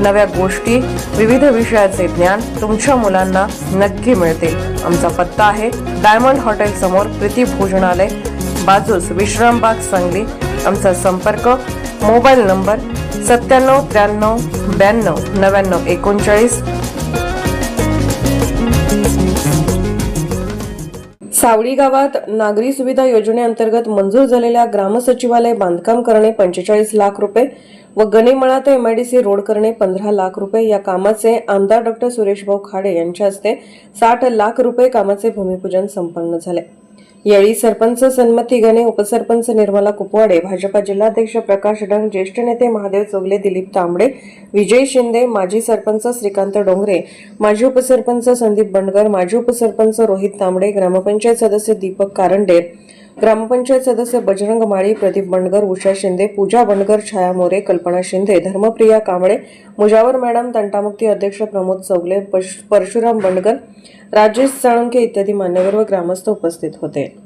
नव्या गोष्टी विविध विषयाचे ज्ञान तुमच्या मुलांना नक्की मिळतील आमचा पत्ता आहे डायमंड हॉटेल समोर प्रीती भोजनालय बाजूस विश्रामबाग सांगली. आमचा संपर्क मोबाईल नंबर सत्त्याण्णव त्र्याण्णव ब्याण्णव नव्याण्णव एकोणचाळीस. सावळी गावात नागरी सुविधा योजनेअंतर्गत मंजूर झालेल्या ग्रामसचिवालय बांधकाम करणे पंचेचाळीस लाख रुपये व गणेमळा ते एमआयडीसी रोड करणे पंधरा लाख रुपये या कामाचे आमदार डॉक्टर सुरेशभाऊ खाडे यांच्या हस्ते साठ लाख रुपये कामाचे भूमिपूजन संपन्न झाले. यावेळी सरपंच सन्मती गणे उपसरपंच निर्मला कुपवाडे भाजपा जिल्हाध्यक्ष प्रकाश डंग ज्येष्ठ नेते महादेव चोगले दिलीप तांबडे विजय शिंदे माजी सरपंच श्रीकांत डोंगरे माजी उपसरपंच संदीप बंडगर माजी उपसरपंच रोहित तांबडे ग्रामपंचायत सदस्य दीपक कारंडे ग्रामपंचायत सदस्य बजरंग माळी प्रदीप बंडगर उषा शिंदे पूजा बंडगर छाया मोरे कल्पना शिंदे धर्मप्रिया कांबळे मुजावर मॅडम तंटामुक्ती अध्यक्ष प्रमोद चौगले पश- परशुराम बंडगर राजेश साळुंके इत्यादी मान्यवर व ग्रामस्थ उपस्थित होते.